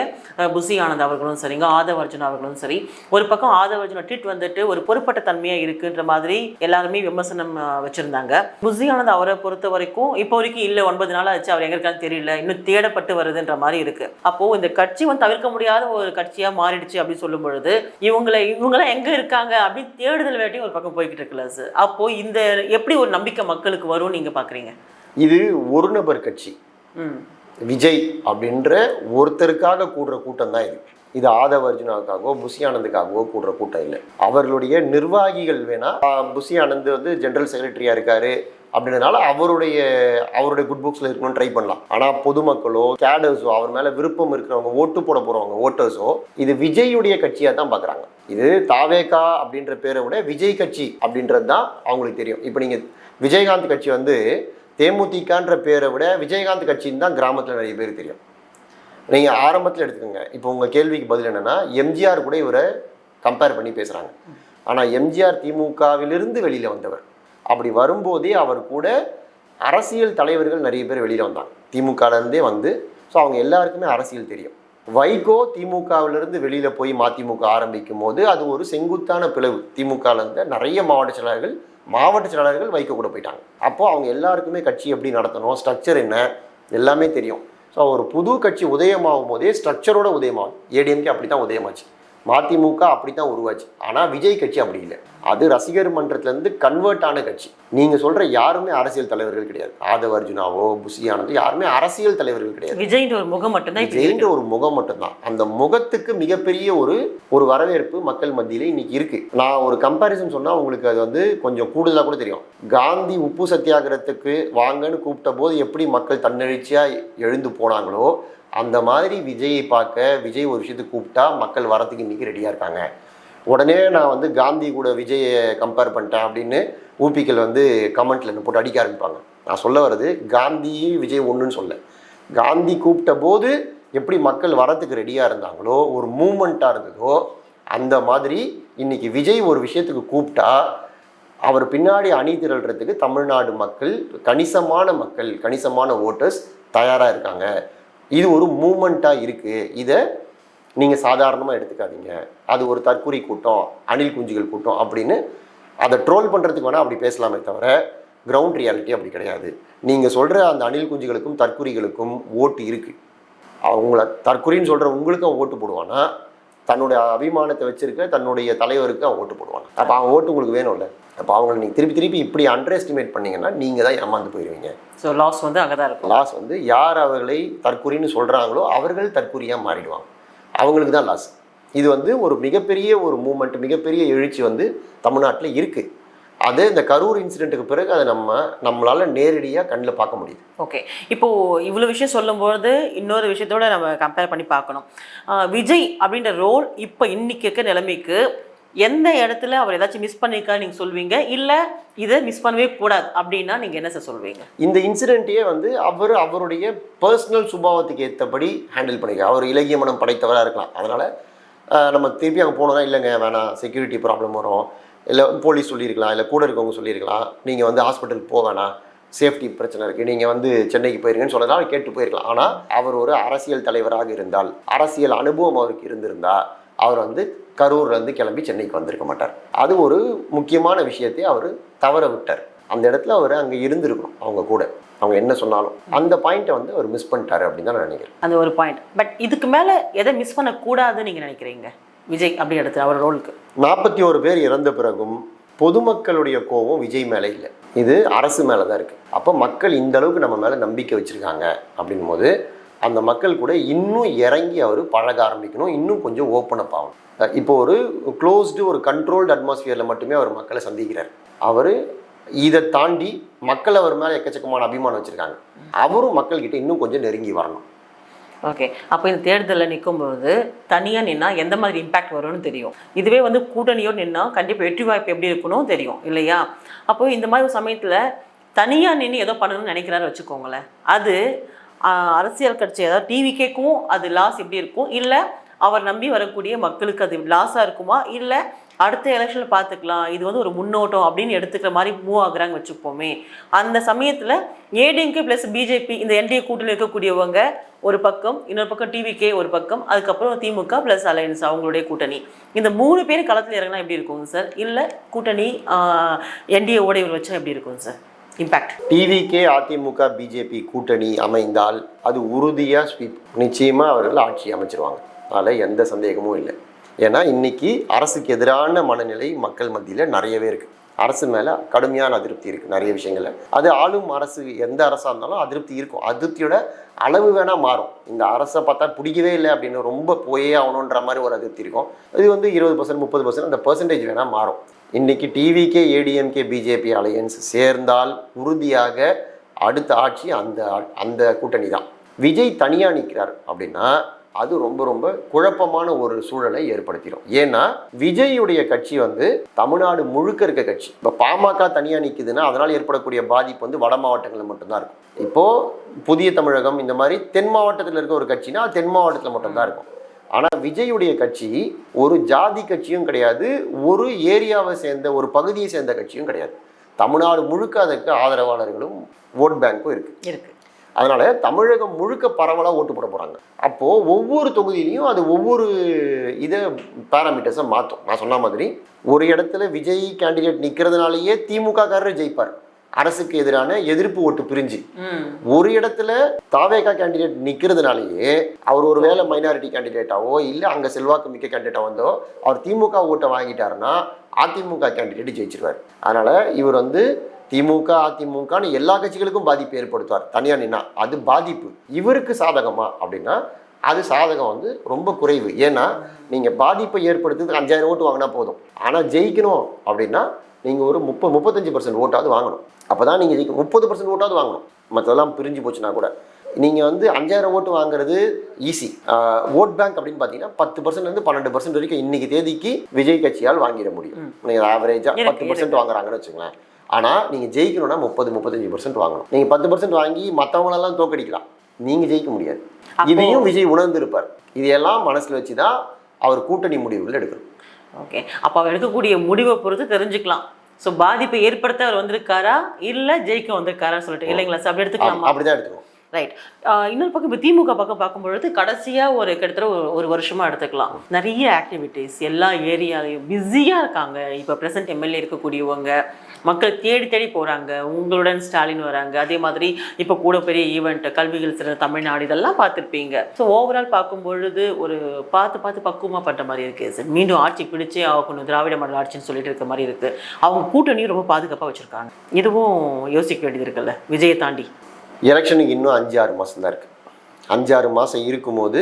புசி ஆனந்த் அவர்களும் சரிங்க ஆதவ அர்ஜுன் அவர்களும் சரி ஒரு பக்கம் ஆதவ அர்ஜுன் ட்வீட் வந்துட்டு ஒரு பொறுப்பட்ட தன்மையாக இருக்குன்ற மாதிரி எல்லாருமே விமர்சனம் வச்சுருந்தாங்க. புசி ஆனந்த் அவரை பொறுத்த வரைக்கும் இப்போ வரைக்கும் இல்லை ஒன்பது நாள் ஆச்சு அவர் எங்கே இருக்கான்னு தெரியல இன்னும் தேடப்பட்டு வருதுன்ற மாதிரி இருக்குது அப்போது இந்த கட்சி வந்து தவிர்க்க முடியாத ஒரு கட்சியாக மாறிடுச்சு அப்படின்னு சொல்லும் பொழுது இவங்களை இவங்களாம் எங்கே இருக்காங்க அப்படின்னு தேடுதல் வேட்டையும் ஒரு பக்கம் போய்கிட்டு இருக்குல்ல சார் அப்போது இந்த எப்படி ஒரு நம்பிக்கை மக்களுக்கு வரும்னு நீங்க பாக்குறீங்க? இது ஒரு நபர் கட்சி. விஜய் அப்படின்ற ஒருத்தருக்காக கூடுற கூட்டம் தான் இது. இது ஆதவ அர்ஜுனாவுக்காகவோ ஆனந்துக்காகவோ கூடுற கூட்டம் இல்லை. அவர்களுடைய நிர்வாகிகள் வேணா புசி ஆனந்த் வந்து ஜெனரல் செக்ரட்டரியா இருக்காரு. அப்படின்றனால அவருடைய அவருடைய குட் புக்ஸில் இருக்கணும்னு ட்ரை பண்ணலாம். ஆனால் பொதுமக்களோ கேடர்ஸோ அவர் மேலே விருப்பம் இருக்கிறவங்க ஓட்டு போட போகிறவங்க ஓட்டர்ஸோ இது விஜயுடைய கட்சியாக தான் பார்க்குறாங்க இது தாவேகா அப்படின்ற பேரை விட விஜய் கட்சி அப்படின்றது தான் அவங்களுக்கு தெரியும். இப்போ நீங்கள் விஜயகாந்த் கட்சி வந்து தேமுதிகன்ற பேரை விட விஜயகாந்த் கட்சின்னு தான் கிராமத்தில் நிறைய பேர் தெரியும். நீங்கள் ஆரம்பத்தில் எடுத்துக்கோங்க. இப்போ உங்கள் கேள்விக்கு பதில் என்னென்னா எம்ஜிஆர் கூட இவரை கம்பேர் பண்ணி பேசுகிறாங்க ஆனால் எம்ஜிஆர் திமுகவிலிருந்து வெளியில் வந்தவர். அப்படி வரும்போதே அவர் கூட அரசியல் தலைவர்கள் நிறைய பேர் வெளியில் வந்தாங்க. திமுகலேருந்தே வந்து ஸோ அவங்க எல்லாருக்குமே அரசியல் தெரியும். வைகோ திமுகவிலிருந்து வெளியில் போய் மதிமுக ஆரம்பிக்கும் போது அது ஒரு செங்குத்தான பிளவு. திமுகலேருந்து நிறைய மாவட்ட செயலாளர்கள் மாவட்ட செயலாளர்கள் வைகோ கூட போயிட்டாங்க. அப்போது அவங்க எல்லாருக்குமே கட்சி எப்படி நடத்தணும் ஸ்ட்ரக்சர் என்ன எல்லாமே தெரியும். ஸோ ஒரு புது கட்சி உதயமாகும் போதே ஸ்ட்ரக்சரோட உதயமாகும். ஏடிஎம்கே அப்படி தான் உதயமாச்சு. மதிமுக அப்படி தான் உருவாச்சு. ஆனால் விஜய் கட்சி அப்படி இல்லை. அது ரசிகர் மன்றத்துலேருந்து கன்வெர்ட் ஆன கட்சி. நீங்கள் சொல்கிற யாருமே அரசியல் தலைவர்கள் கிடையாது. ஆதவ அர்ஜுனாவோ புசி ஆனந்தோ யாருமே அரசியல் தலைவர்கள் கிடையாது. விஜய்ன்ற ஒரு முகம் மட்டும்தான் விஜய்ன்ற ஒரு முகம் மட்டும்தான். அந்த முகத்துக்கு மிகப்பெரிய ஒரு ஒரு வரவேற்பு மக்கள் மத்தியில இன்னைக்கு இருக்கு. நான் ஒரு கம்பேரிசன் சொன்னா உங்களுக்கு அது வந்து கொஞ்சம் கூடுதலா கூட தெரியும். காந்தி உப்பு சத்தியாகிரகத்துக்கு வாங்கன்னு கூப்பிட்ட போது எப்படி மக்கள் தன்னெழுச்சியா எழுந்து போனாங்களோ அந்த மாதிரி விஜயை பார்க்க விஜய் ஒரு விஷயத்துக்கு கூப்பிட்டா மக்கள் வரத்துக்கு இன்றைக்கி ரெடியாக இருக்காங்க. உடனே நான் வந்து காந்தி கூட விஜயை கம்பேர் பண்ணிட்டேன் அப்படின்னு ஊபிக்கள் வந்து கமெண்ட்டில் என்ன போட்டு அடிக்க ஆரம்பிப்பாங்க. நான் சொல்ல வர்றது காந்தி விஜய் ஒன்றுன்னு சொல்ல. காந்தி கூப்பிட்ட போது எப்படி மக்கள் வரத்துக்கு ரெடியாக இருந்தாங்களோ ஒரு மூமெண்ட்டாக இருந்ததோ அந்த மாதிரி இன்னைக்கு விஜய் ஒரு விஷயத்துக்கு கூப்பிட்டா அவர் பின்னாடி அணி திரள்றதுக்கு தமிழ்நாடு மக்கள் கணிசமான மக்கள் கணிசமான ஓட்டர்ஸ் தயாராக இருக்காங்க. இது ஒரு மூமெண்ட்டாக இருக்குது இதை நீங்கள் சாதாரணமாக எடுத்துக்காதீங்க. அது ஒரு தற்குறி கூட்டம் அணில் குஞ்சுகள் கூட்டம் அப்படின்னு அதை ட்ரோல் பண்ணுறதுக்கு வேணால் அப்படி பேசலாமே தவிர கிரவுண்ட் ரியாலிட்டி அப்படி கிடையாது. நீங்கள் சொல்கிற அந்த அணில் குஞ்சுகளுக்கும் தற்குறிகளுக்கும் ஓட்டு இருக்குது அவங்கள தற்குறின்னு சொல்கிற உங்களுக்கும் ஓட்டு போடுவானா? தன்னுடைய அபிமானத்தை வச்சிருக்க தன்னுடைய தலைவருக்கு அவன் ஓட்டு போடுவான் அப்போ அவன் ஓட்டு உங்களுக்கு வேணும்ல? அப்போ அவங்களை நீங்கள் திருப்பி திருப்பி இப்படி அண்டர் எஸ்டிமேட் பண்ணீங்கன்னா நீங்கள் தான் ஏமாந்து போயிடுவீங்க ஸோ லாஸ் வந்து அங்கே தான் இருக்கும். லாஸ் வந்து யார் அவர்களை தற்குறின்னு சொல்கிறாங்களோ அவர்கள் தற்குறியாக மாறிடுவாங்க. அவங்களுக்கு தான் லாஸ் இது வந்து ஒரு மிகப்பெரிய ஒரு மூமெண்ட் மிகப்பெரிய எழுச்சி வந்து தமிழ்நாட்டில் இருக்குது அது இந்த கரூர் இன்சிடெண்ட்டுக்கு பிறகு அதை நம்ம நம்மளால் நேரடியாக கண்ணில் பார்க்க முடியுது. ஓகே இப்போ இவ்வளோ விஷயம் சொல்லும்போது இன்னொரு விஷயத்தோட நம்ம கம்பேர் பண்ணி பார்க்கணும். விஜய் அப்படின்ற ரோல் இப்போ இன்னைக்கு இருக்க நிலைமைக்கு எந்த இடத்துல அவர் ஏதாச்சும் மிஸ் பண்ணியிருக்கா நீங்கள் சொல்வீங்க? இல்லை இதை மிஸ் பண்ணவே கூடாது அப்படின்னா நீங்கள் என்ன சார் சொல்வீங்க? இந்த இன்சிடென்ட்டையே வந்து அவர் அவருடைய பர்சனல் சுபாவத்துக்கு ஏற்றபடி ஹேண்டில் பண்ணிக்க அவர் இலகிய மனம் படைத்தவராக இருக்கலாம். அதனால் நம்ம திருப்பி அங்கே போனோம்னா இல்லைங்க வேணாம். செக்யூரிட்டி ப்ராப்ளம் வரும். இல்லை போலீஸ் சொல்லியிருக்கலாம் இல்லை கூட இருக்கவங்க சொல்லியிருக்கலாம். நீங்கள் வந்து ஹாஸ்பிட்டலுக்கு போக வேணாம் சேஃப்டி பிரச்சனை இருக்குது நீங்கள் வந்து சென்னைக்கு போயிருங்கன்னு சொன்னதால் கேட்டு போயிருக்கலாம். ஆனால் அவர் ஒரு அரசியல் தலைவராக இருந்தால் அரசியல் அனுபவம் அவருக்கு இருந்திருந்தால் அவர் வந்து கரூர்லேருந்து கிளம்பி சென்னைக்கு வந்திருக்க மாட்டார். அது ஒரு முக்கியமான விஷயத்தை அவர் தவற விட்டார். அந்த இடத்துல அவர் அங்கே இருந்திருக்கணும் அவங்க கூட. அவங்க என்ன சொன்னாலும். அந்த பாயிண்ட்டை வந்து அவர் மிஸ் பண்ணிட்டாரு அப்படின்னு தான் நான் நினைக்கிறேன். அந்த ஒரு பாயிண்ட் பட் இதுக்கு மேலே எதை மிஸ் பண்ணக்கூடாதுன்னு நீங்கள் நினைக்கிறீங்க? விஜய் அப்படி எடுத்து அவர் ரோலுக்கு. நாற்பத்தி ஒரு பேர் இறந்த பிறகும் பொதுமக்களுடைய கோபம் விஜய் மேலே இல்லை. இது அரசு மேலே தான் இருக்குது அப்போ மக்கள் இந்த அளவுக்கு நம்ம மேலே நம்பிக்கை வச்சுருக்காங்க அப்படின்னும் போது அந்த மக்கள் கூட இன்னும் இறங்கி அவர் பழக ஆரம்பிக்கணும். இன்னும் கொஞ்சம் ஓப்பன் அப் ஆகணும். இப்போ ஒரு க்ளோஸ்டு ஒரு கண்ட்ரோல்டு அட்மாஸ்பியரில் மட்டுமே அவர் மக்களை சந்திக்கிறார். அவர் இதை தாண்டி மக்கள் அவர் மேலே எக்கச்சக்கமான அபிமானம் வச்சுருக்காங்க. அவரும் மக்கள்கிட்ட இன்னும் கொஞ்சம் நெருங்கி வரணும். ஓகே அப்போ இந்த தேர்தலில் நிற்கும்போது தனியாக நின்னா எந்த மாதிரி இம்பாக்ட் வரும்னு தெரியும். இதுவே வந்து கூட்டணியோடு நின்னா கண்டிப்பாக வெற்றி வாய்ப்பு எப்படி இருக்கணும் தெரியும். இல்லையா? அப்போ இந்த மாதிரி ஒரு சமயத்தில் தனியாக நின்று ஏதோ பண்ணணும்னு நினைக்கிறாரு வச்சுக்கோங்களேன். அது அரசியல் கட்சி அதாவது டிவிக்கேக்கும் அது லாஸ் எப்படி இருக்கும்? இல்லை அவர் நம்பி வரக்கூடிய மக்களுக்கு அது லாஸாக இருக்குமா? இல்லை அடுத்த எலெக்ஷனில் பார்த்துக்கலாம். இது வந்து ஒரு முன்னோட்டம் அப்படின்னு எடுத்துக்கிற மாதிரி மூவ் ஆகுறாங்க வச்சுப்போமே. அந்த சமயத்தில் ஏடிஎம்கே ப்ளஸ் பிஜேபி இந்த என்டிஏ கூட்டணியில் இருக்கக்கூடியவங்க ஒரு பக்கம் இன்னொரு பக்கம் டிவிகே ஒரு பக்கம் அதுக்கப்புறம் திமுக ப்ளஸ் அலையன்ஸ் அவங்களுடைய கூட்டணி. இந்த மூணு பேரும் களத்தில் இறங்கினா எப்படி இருக்குங்க சார்? இல்லை கூட்டணி என்டிஏ ஓட வச்சா எப்படி இருக்குங்க sir? Impact TVK AIADMK BJP கூட்டணி அமைந்தால் அது உறுதியாக ஸ்வீப் நிச்சயமாக அவர்கள் ஆட்சி அமைச்சிருவாங்க. அதில் எந்த சந்தேகமும் இல்லை. ஏன்னா இன்னைக்கு அரசுக்கு எதிரான மனநிலை மக்கள் மத்தியில் நிறையவே இருக்குது அரசு மேலே கடுமையான அதிருப்தி இருக்குது நிறைய விஷயங்கள்ல. அது ஆளும் அரசு எந்த அரசாக இருந்தாலும் அதிருப்தி இருக்கும். அதிருப்தியோட அளவு வேணால் மாறும். இந்த அரசை பார்த்தா பிடிக்கவே இல்லை அப்படின்னு ரொம்ப போயே ஆகணுன்ற மாதிரி ஒரு அதிருப்தி இருக்கும். இது வந்து இருபது பர்சன்ட் முப்பது பர்சன்ட் அந்த பர்சன்டேஜ் வேணால் மாறும். இன்னைக்கு டிவிகே ஏடிஎம்கே பிஜேபி அலையன்ஸ் சேர்ந்தால் உறுதியாக அடுத்த ஆட்சி அந்த அந்த கூட்டணி தான் விஜய் தனியாக நிற்கிறார் அப்படின்னா அது ரொம்ப ரொம்ப குழப்பமான ஒரு சூழலை ஏற்படுத்திடும். ஏன்னா விஜயுடைய கட்சி வந்து தமிழ்நாடு முழுக்க இருக்க கட்சி. இப்போ பாமக தனியாக நிற்குதுன்னா அதனால் ஏற்படக்கூடிய பாதிப்பு வந்து வட மாவட்டங்களில் மட்டும்தான் இருக்கும். இப்போது புதிய தமிழகம் இந்த மாதிரி தென் மாவட்டத்தில் இருக்க ஒரு கட்சினா தென் மாவட்டத்தில் மட்டும்தான் இருக்கும். ஆனால் விஜயுடைய கட்சி ஒரு ஜாதி கட்சியும் கிடையாது ஒரு ஏரியாவை சேர்ந்த ஒரு பகுதியை சேர்ந்த கட்சியும் கிடையாது. தமிழ்நாடு முழுக்க அதுக்கு ஆதரவாளர்களும் ஓட் பேங்க்கும் இருக்குது இருக்குது அதனால தமிழகம் முழுக்க பரவலாக ஓட்டு போட போகிறாங்க அப்போது ஒவ்வொரு தொகுதியிலையும் அது ஒவ்வொரு இதை பேராமீட்டர்ஸை மாற்றும் நான் சொன்ன மாதிரி ஒரு இடத்துல விஜய் கேண்டிடேட் நிற்கிறதுனாலேயே திமுக காரர் ஜெயிப்பார். அரசுக்கு எதிரான எதிர்ப்பு ஓட்டு பிரிஞ்சு. ஒரு இடத்துல தாவேகா கேண்டிடேட் நிற்கிறதுனாலேயே அவர் ஒரு வேளை மைனாரிட்டி கேண்டிடேட்டாவோ இல்லை அங்கே செல்வாக்கு மிக்க கேண்டிடேட்டா வந்தோ அவர் திமுக ஓட்டை வாங்கிட்டாருன்னா அதிமுக கேண்டிடேட் ஜெயிச்சிருவார். அதனால இவர் வந்து திமுக அதிமுகன்னு எல்லா கட்சிகளுக்கும் பாதிப்பு ஏற்படுத்துவார். தனியாக நின்னா அது பாதிப்பு. இவருக்கு சாதகமா அப்படின்னா அது சாதகம் வந்து ரொம்ப குறைவு. ஏன்னா நீங்கள் பாதிப்பை ஏற்படுத்துறதுக்கு அஞ்சாயிரம் ஓட்டு வாங்கினா போதும். ஆனால் ஜெயிக்கணும் அப்படின்னா நீங்கள் ஒரு முப்பது முப்பத்தஞ்சு பர்சன்ட் ஓட்டாவது வாங்கணும். அப்போ தான் நீங்கள் ஜெயிக்க முப்பது பர்சன்ட் ஓட்டாவது வாங்கணும். மற்றதெல்லாம் பிரிஞ்சு போச்சுன்னா கூட. நீங்கள் வந்து அஞ்சாயிரம் ஓட்டு வாங்குறது ஈஸி ஓட் பேங்க் அப்படின்னு பார்த்தீங்கன்னா பத்து பர்சன்ட்லேருந்து பன்னெண்டு பர்சன்ட் வரைக்கும் இன்னைக்கு தேதிக்கு விஜய் கட்சியால் வாங்கிட முடியும். நீங்கள் ஆவரேஜாக பத்து பர்சன்ட் வாங்குறாங்கன்னு வச்சுங்களேன் ஆனால் நீங்கள் ஜெயிக்கணும்னா முப்பது முப்பத்தஞ்சு பர்சன்ட் வாங்கணும். நீங்கள் பத்து பர்சன்ட் வாங்கி மற்றவங்களெல்லாம் தோக்கடிக்கலாம் நீங்கள் ஜெயிக்க முடியாது. இதையும் விஜய் உணர்ந்திருப்பார். இதையெல்லாம் மனசில் வச்சு தான் அவர் கூட்டணி முடிவுகள் எடுக்கணும். ஓகே. அப்போ அவர் எடுக்கக்கூடிய முடிவை பொறுத்து தெரிஞ்சுக்கலாம். ஸோ பாதிப்பை ஏற்படுத்த அவர் வந்திருக்காரா? இல்லை ஜெயிக்க வந்திருக்காரான்னு சொல்லிட்டு. இல்லைங்களா? சார் அப்படி எடுத்துக்கலாமா? அப்படிதான் எடுத்துக்கணும். ரைட் இன்னொரு பக்கம் இப்போ திமுக பக்கம் பார்க்கும்பொழுது கடைசியாக ஒரு கிட்டத்தட்ட ஒரு ஒரு வருஷமா எடுத்துக்கலாம். நிறைய ஆக்டிவிட்டீஸ் எல்லா ஏரியாலையும் பிஸியாக இருக்காங்க. இப்போ ப்ரெசன்ட் எம்எல்ஏ இருக்கக்கூடியவங்க. மக்கள் தேடி தேடி போகிறாங்க உங்களுடன் ஸ்டாலின் வராங்க. அதே மாதிரி இப்போ கூட பெரிய ஈவெண்ட் கல்விகள் சிறந்த தமிழ்நாடு இதெல்லாம் பார்த்துருப்பீங்க. ஸோ ஓவரால் பார்க்கும்பொழுது ஒரு பார்த்து பார்த்து பக்குவமாக பண்ணுற மாதிரி இருக்குது சார் மீண்டும் ஆட்சி பிடிச்சே ஆகணும். திராவிட மாடல் ஆட்சின்னு சொல்லிட்டு இருக்க மாதிரி இருக்குது அவங்க கூட்டணியும் ரொம்ப பாதுகாப்பாக வச்சுருக்காங்க. இதுவும் யோசிக்க வேண்டியது இருக்குல்ல. விஜயை தாண்டி. எலெக்ஷனுக்கு இன்னும் அஞ்சு ஆறு மாதம் தான் இருக்குது அஞ்சாறு மாதம் இருக்கும்போது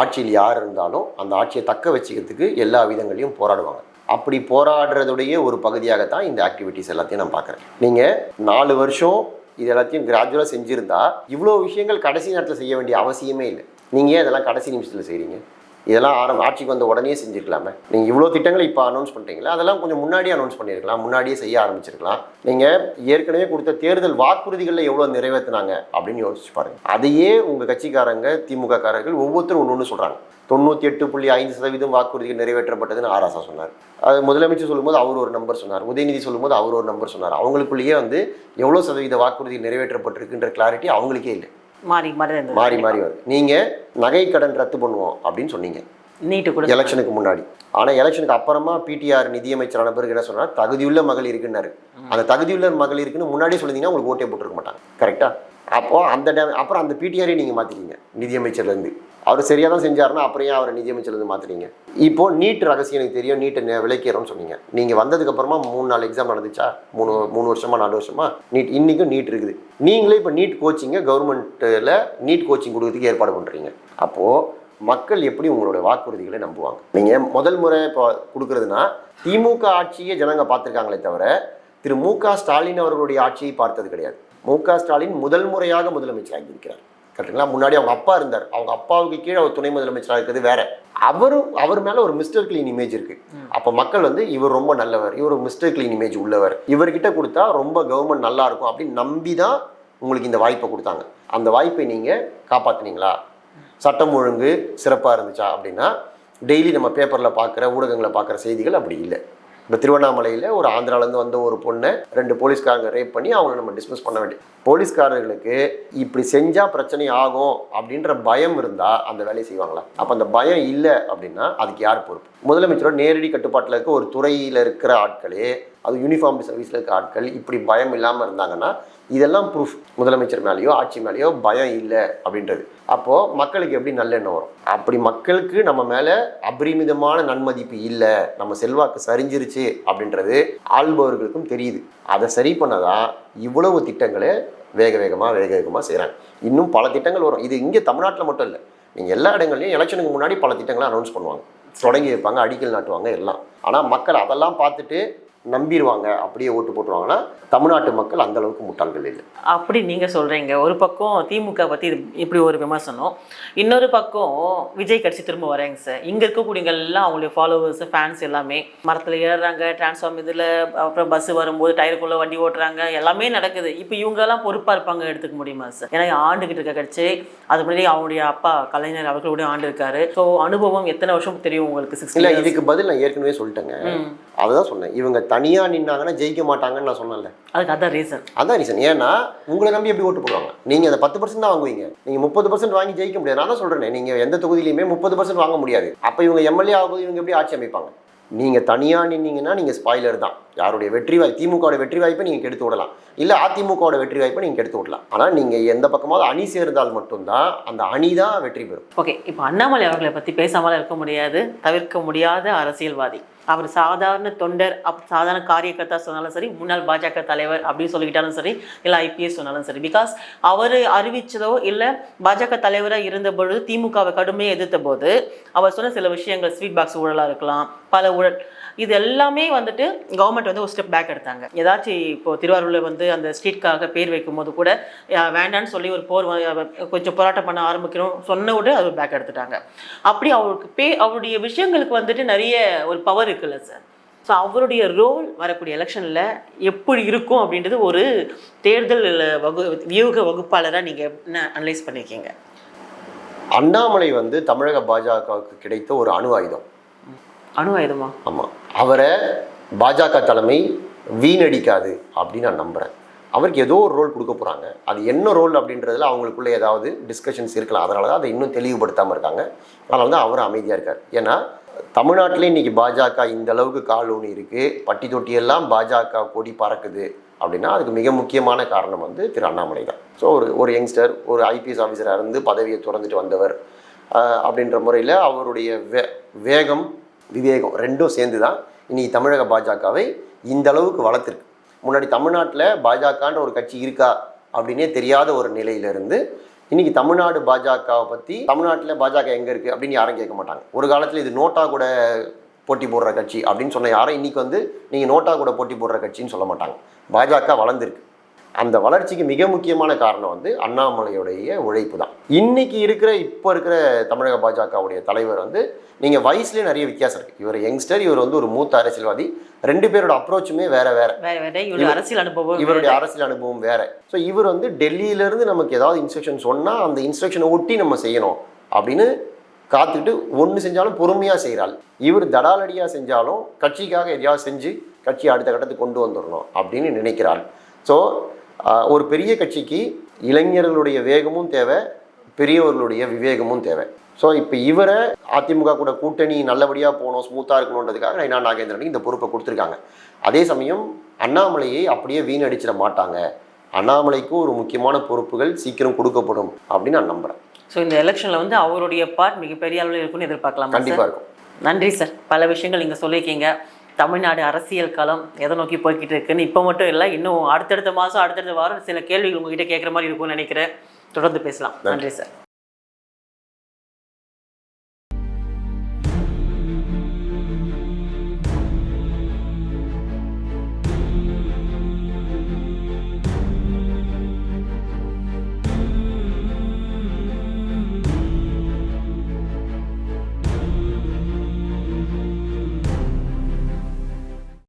ஆட்சியில் யார் இருந்தாலும் அந்த ஆட்சியை தக்க வச்சுக்கிறதுக்கு எல்லா விதங்களையும் போராடுவாங்க. அப்படி போராடுறதுடைய ஒரு பகுதியாகத்தான் இந்த ஆக்டிவிட்டிஸ் எல்லாத்தையும் நான் பார்க்குறேன். நீங்கள் நாலு வருஷம் இது எல்லாத்தையும் கிராஜுவலாக செஞ்சுருந்தா இவ்வளோ விஷயங்கள் கடைசி நேரத்தில் செய்ய வேண்டிய அவசியமே இல்லை. நீங்கள் ஏன் இதெல்லாம் கடைசி நிமிஷத்தில் செய்கிறீங்க இதெல்லாம் ஆரம் ஆட்சிக்கு வந்த உடனே செஞ்சுருக்கலாமே. நீங்கள் இவ்வளோ திட்டங்களை இப்போ அனௌன்ஸ் பண்ணுறீங்களா அதெல்லாம் கொஞ்சம் முன்னாடியே அனௌன்ஸ் பண்ணியிருக்கலாம் முன்னாடியே செய்ய ஆரம்பிச்சிருக்கலாம். நீங்கள் ஏற்கனவே கொடுத்த தேர்தல் வாக்குறுதிகளில் எவ்வளோ நிறைவேற்றினாங்க அப்படின்னு யோசிச்சு பாருங்கள் அதையே உங்கள் கட்சிக்காரங்க திமுக காரர்கள் ஒவ்வொருத்தரும் ஒன்று ஒன்று சொல்கிறாங்க தொண்ணூற்றி எட்டு புள்ளி ஐந்து சதவீதம் வாக்குறுதிகள் நிறைவேற்றப்பட்டதுன்னு ஆராசா சொன்னார். அது முதலமைச்சர் சொல்லும்போது அவர் ஒரு நம்பர் சொன்னார். உதயநிதி சொல்லும்போது அவர் ஒரு நம்பர் சொன்னார். அவங்களுக்குள்ளேயே வந்து எவ்வளோ சதவீத வாக்குறுதி நிறைவேற்றப்பட்டிருக்குன்ற கிளாரிட்டி அவங்களுக்கே இல்லை. மாறி மாறி. மாறி மாறி வருது நீங்கள் நகை கடன் ரத்து பண்ணுவோம் அப்படின்னு சொன்னீங்க. நீட்டு கூட எலெக்ஷனுக்கு முன்னாடி. ஆனால் எலெக்ஷனுக்கு அப்புறமா பிடிஆர் நிதியமைச்சரான பிறகு என்ன சொன்னார்? தகுதியுள்ள மகளிருக்குன்னாரு அந்த தகுதியுள்ள மகளிருக்குன்னு முன்னாடியே சொல்லியிருந்தீங்கன்னா உங்களுக்கு ஓட்டே போட்டிருக்க மாட்டாங்க. கரெக்டா அப்போ அந்த டே- அப்புறம் அந்த பிடிஆரே நீங்கள் மாற்றிட்டீங்க நிதியமைச்சர்லேருந்து அவர் சரியாக தான் செஞ்சாருன்னா அப்புறம் ஏன் அவரை நிதியமைச்சர்லேருந்து மாற்றுறீங்க இப்போ நீட் ரகசியம் எனக்கு தெரியும் நீட்டை விலைக்கிறோம்னு சொன்னீங்க. நீங்கள் வந்ததுக்கப்புறமா மூணு நாலு எக்ஸாம் நடந்துச்சா? மூணு மூணு வருஷமா நாலு வருஷமா? நீட் இன்றைக்கும் நீட் இருக்குது. நீங்களே இப்போ நீட் கோச்சிங்கை கவர்மெண்ட்டில் நீட் கோச்சிங் கொடுக்கறதுக்கு ஏற்பாடு பண்ணுறீங்க அப்போது மக்கள் எப்படி உங்களோட வாக்குறுதிகளை நம்புவாங்க? நீங்கள் முதல் முறை இப்போ கொடுக்குறதுனா திமுக ஆட்சியை ஜனங்க பார்த்துருக்காங்களே தவிர திரு மு க ஸ்டாலின் அவர்களுடைய ஆட்சியை பார்த்தது கிடையாது. மு க ஸ்டாலின் முதல் முறையாக முதலமைச்சராகி இருக்கிறார் கரெக்டுங்களா முன்னாடி அவங்க அப்பா இருந்தார். அவங்க அப்பாவுக்கு கீழே அவர் துணை முதலமைச்சராக இருக்கிறது வேற. அவரும் அவர் மேல ஒரு மிஸ்டர் கிளீன் இமேஜ் இருக்கு. அப்போ மக்கள் வந்து இவர் ரொம்ப நல்லவர் இவர் மிஸ்டர் கிளீன் இமேஜ் உள்ளவர். இவர்கிட்ட கொடுத்தா ரொம்ப கவர்மெண்ட் நல்லா இருக்கும் அப்படின்னு நம்பி தான் உங்களுக்கு இந்த வாய்ப்பை கொடுத்தாங்க. அந்த வாய்ப்பை நீங்க காப்பாத்துனீங்களா? சட்டம் ஒழுங்கு சிறப்பாக இருந்துச்சா அப்படின்னா டெய்லி நம்ம பேப்பரில் பார்க்குற ஊடகங்களை பார்க்குற செய்திகள் அப்படி இல்லை. இந்த திருவண்ணாமலையில் ஒரு ஆந்திராலேருந்து வந்த ஒரு பொண்ணை ரெண்டு போலீஸ்காரங்க ரேப் பண்ணி அவங்கள நம்ம டிஸ்மிஸ் பண்ண வேண்டிய போலீஸ்காரர்களுக்கு இப்படி செஞ்சால் பிரச்சனை ஆகும் அப்படின்ற பயம் இருந்தால் அந்த வேலையை செய்வாங்களா? அப்போ அந்த பயம் இல்லை அப்படின்னா அதுக்கு யார் பொறுப்பு? முதலமைச்சரோட நேரடி கட்டுப்பாட்டில் இருக்க ஒரு துறையில் இருக்கிற ஆட்களே அது யூனிஃபார்ம் சர்வீஸில் இருக்க ஆட்கள் இப்படி பயம் இல்லாமல் இருந்தாங்கன்னா இதெல்லாம் ப்ரூஃப் முதலமைச்சர் மேலேயோ ஆட்சி மேலேயோ பயம் இல்லை அப்படின்றது. அப்போது மக்களுக்கு எப்படி நல்லெண்ணம் வரும்? அப்படி மக்களுக்கு நம்ம மேலே அபரிமிதமான நன்மதிப்பு இல்லை நம்ம செல்வாக்கு சரிஞ்சிருச்சு அப்படின்றது ஆள்பவர்களுக்கும் தெரியுது. அதை சரி பண்ணதான் இவ்வளவு திட்டங்களை வேக வேகமாக வேக வேகமாக செய்கிறாங்க இன்னும் பல திட்டங்கள் வரும். இது இங்கே தமிழ்நாட்டில் மட்டும் இல்லை. நீங்கள் எல்லா இடங்கள்லையும் எலெக்ஷனுக்கு முன்னாடி பல திட்டங்களை அனௌன்ஸ் பண்ணுவாங்க. தொடங்கி வைப்பாங்க அடிக்கல் நாட்டுவாங்க எல்லாம். ஆனால் மக்கள் அதெல்லாம் பார்த்துட்டு நம்பிடுவாங்க அப்படியே ஓட்டு போட்டுருவாங்கன்னா தமிழ்நாட்டு மக்கள் அந்த அளவுக்கு முட்டாள்கள் இல்லை. அப்படி நீங்க சொல்றீங்க. ஒரு பக்கம் திமுக இது இப்படி ஒரு விமர்சனம். இன்னொரு பக்கம் விஜய் கட்சி திரும்ப வராங்க சார் இங்க இருக்கக்கூடியவங்க எல்லாம் அவங்களுடைய ஃபாலோவர்ஸ் ஃபேன்ஸ் எல்லாமே மரத்துல ஏறுறாங்க டிரான்ஸ்ஃபார்ம் இதுல அப்புறம் பஸ் வரும்போது டயருக்குள்ள வண்டி ஓட்டுறாங்க எல்லாமே நடக்குது. இப்போ இவங்க எல்லாம் பொறுப்பா இருப்பாங்க எடுத்துக்க முடியுமா சார் ஏன்னா ஆண்டுகிட்டு இருக்க கட்சி அது முன்னாடி அவங்களுடைய அப்பா கலைஞர் அவர்களுடைய ஆண்டு இருக்காரு ஸோ அனுபவம் எத்தனை வருஷம் தெரியும் உங்களுக்கு இல்லை சிக்ஸ்டி இதுக்கு பதில் நான் ஏற்கனவே சொல்லிட்டேங்க. அதுதான் சொன்னேன். இவங்க தனியாக நின்னாங்கன்னா ஜெயிக்க மாட்டாங்கன்னு நான் சொன்னேன்ல. அதுக்கு அதான் ரீசன் அதான் ரீசன் ஏன்னா உங்களை நம்பி எப்படி ஓட்டு போடுவாங்க? நீங்கள் அந்த பத்து பர்சன்ட் தான் வாங்குவீங்க. நீங்கள் முப்பது பர்சன்ட் வாங்கி ஜெயிக்க முடியாது. நான் தான் சொல்கிறேன் நீங்கள் எந்த தொகுதியிலுமே முப்பது பர்சன்ட் வாங்க முடியாது. அப்போ இவங்க எம்எல்ஏ ஆகும்போது இவங்க எப்படி ஆட்சி அமைப்பாங்க? நீங்கள் தனியாக நின்னீங்கன்னா நீங்கள் ஸ்பாய்லர் தான். யாருடைய வெற்றி வாய்ப்பு திமுகவோட வெற்றி வாய்ப்பை நீங்கள் கெடுத்து விடலாம். இல்லை அதிமுகவோட வெற்றி வாய்ப்பை நீங்கள் கெடுத்து விடலாம். ஆனால் நீங்கள் எந்த பக்கமாவது அணி சேர்ந்தால் மட்டும்தான் அந்த அணி தான் வெற்றி பெறும். ஓகே இப்போ அண்ணாமலை அவர்களை பற்றி பேசாமல் இருக்க முடியாது. தவிர்க்க முடியாத அரசியல்வாதி. அவர் சாதாரண தொண்டர் அப் சாதாரண காரியகர்த்தா சொன்னாலும் சரி முன்னாள் பாஜக தலைவர் அப்படின்னு சொல்லிக்கிட்டாலும் சரி இல்லை ஐபிஎஸ் சொன்னாலும் சரி. பிகாஸ் அவர் அறிவிச்சதோ இல்லை பாஜக தலைவராக இருந்த பொழுது திமுகவை கடுமையாக எதிர்த்த போது அவர் சொன்ன சில விஷயங்கள் ஸ்வீட் பாக்ஸ் ஊழலாக இருக்கலாம் பல ஊழல் இது எல்லாமே வந்துட்டு கவர்மெண்ட் வந்து ஒரு ஸ்டெப் பேக் எடுத்தாங்க. ஏதாச்சும் இப்போ திருவாரூரில் வந்து அந்த ஸ்ட்ரீட்காக பேர் வைக்கும் போது கூட வேண்டான்னு சொல்லி ஒரு போர் வ- கொஞ்சம் போராட்டம் பண்ண ஆரம்பிக்கிறோம் சொன்ன உடனே அது பேக் எடுத்துட்டாங்க. அப்படி அவருக்கு பே அவருடைய விஷயங்களுக்கு வந்துட்டு நிறைய ஒரு பவர் இருக்குல்ல சார் ஸோ அவருடைய ரோல் வரக்கூடிய எலெக்ஷனில் எப்படி இருக்கும் அப்படின்றது ஒரு தேர்தல் வகு வியூக வகுப்பாளராக நீங்கள் என்ன அனலைஸ் பண்ணியிருக்கீங்க அண்ணாமலை வந்து தமிழக பாஜகவுக்கு கிடைத்த ஒரு அணு ஆயுதம். அணு ஆயுதமா? ஆமாம் அவரை பாஜக தலைமை வீணடிக்காது அப்படின்னு நான் நம்புகிறேன் அவருக்கு ஏதோ ஒரு ரோல் கொடுக்க போகிறாங்க அது என்ன ரோல் அப்படின்றதுல அவங்களுக்குள்ளே ஏதாவது டிஸ்கஷன்ஸ் இருக்கலாம். அதனால தான் அதை இன்னும் தெளிவுபடுத்தாமல் இருக்காங்க. அதனால தான் அவர் அமைதியாக இருக்கார். ஏன்னா தமிழ்நாட்டிலே இன்றைக்கி பாஜக இந்த அளவுக்கு கால் ஊனி இருக்குது பட்டி தொட்டியெல்லாம் பாஜக கொடி பறக்குது அப்படின்னா அதுக்கு மிக முக்கியமான காரணம் வந்து திரு அண்ணாமலை தான். ஸோ ஒரு ஒரு யங்ஸ்டர் ஒரு ஐபிஎஸ் ஆஃபீஸராக இருந்து பதவியை துறந்துட்டு வந்தவர் அப்படின்ற முறையில் அவருடைய வே வேகம் விவேகம் ரெண்டும் சேர்ந்து தான் இன்றைக்கி தமிழக பாஜகவை இந்த அளவுக்கு வளர்த்துருக்கு. முன்னாடி தமிழ்நாட்டில் பாஜகன்ற ஒரு கட்சி இருக்கா அப்படின்னே தெரியாத ஒரு நிலையிலிருந்து இன்னைக்கு தமிழ்நாடு பாஜகவை பற்றி தமிழ்நாட்டில் பாஜக எங்கே இருக்குது அப்படின்னு யாரும் கேட்க மாட்டாங்க. ஒரு காலத்தில் இது நோட்டா கூட போட்டி போடுற கட்சி அப்படின்னு சொன்ன யாரும் இன்றைக்கி வந்து நீங்கள் நோட்டா கூட போட்டி போடுற கட்சின்னு சொல்ல மாட்டாங்க. பாஜக வளர்ந்துருக்கு. அந்த வளர்ச்சிக்கு மிக முக்கியமான காரணம் வந்து அண்ணாமலையுடைய உழைப்பு தான் இன்னைக்கு இருக்கிற இப்போ இருக்கிற தமிழக பாஜகவுடைய தலைவர் வந்து நீங்கள் வயசுலேயே நிறைய வித்தியாசம் இருக்குது இவர் யங்ஸ்டர் இவர் வந்து ஒரு மூத்த அரசியல்வாதி. ரெண்டு பேரோட அப்ரோச்சுமே வேற வேற. அரசியல் அனுபவம் இவருடைய அரசியல் அனுபவம் வேற. ஸோ இவர் வந்து டெல்லியிலேருந்து நமக்கு ஏதாவது இன்ஸ்ட்ரக்ஷன் சொன்னால் அந்த இன்ஸ்ட்ரக்ஷனை ஒட்டி நம்ம செய்யணும் அப்படின்னு காத்துக்கிட்டு ஒன்று செஞ்சாலும் பொறுமையாக செய்கிறாள் இவர் தடாலடியாக செஞ்சாலும் கட்சிக்காக எதையாவது செஞ்சு கட்சியை அடுத்த கட்டத்துக்கு கொண்டு வந்துடணும் அப்படின்னு நினைக்கிறாள். ஸோ ஒரு பெரிய கட்சிக்கு இளைஞர்களுடைய வேகமும் தேவை பெரியவர்களுடைய விவேகமும் தேவை. ஸோ இப்போ இவரை அதிமுக கூட கூட்டணி நல்லபடியாக போகணும் ஸ்மூத்தாக இருக்கணுன்றதுக்காக நைனா நாகேந்திரனுக்கு இந்த பொறுப்பை கொடுத்துருக்காங்க. அதே சமயம் அண்ணாமலையை அப்படியே வீணடிச்சிட மாட்டாங்க. அண்ணாமலைக்கும் ஒரு முக்கியமான பொறுப்புகள் சீக்கிரம் கொடுக்கப்படும் அப்படின்னு நான் நம்புகிறேன் ஸோ இந்த எலெக்ஷனில் வந்து அவருடைய பார்ட் மிகப்பெரிய அளவில் இருக்கும்னு எதிர்பார்க்கலாம் கண்டிப்பாக இருக்கும். நன்றி சார் பல விஷயங்கள் நீங்கள் சொல்லியிருக்கீங்க. தமிழ்நாடு அரசியல் களம் எதை நோக்கி போய்கிட்டு இருக்குன்னு இப்போ மட்டும் இல்லை இன்னும் அடுத்தடுத்த மாதம் அடுத்தடுத்த வாரம் சில கேள்விகள் உங்ககிட்ட கேட்குற மாதிரி இருக்கும்னு நினைக்கிறேன். தொடர்ந்து பேசலாம். நன்றி சார்.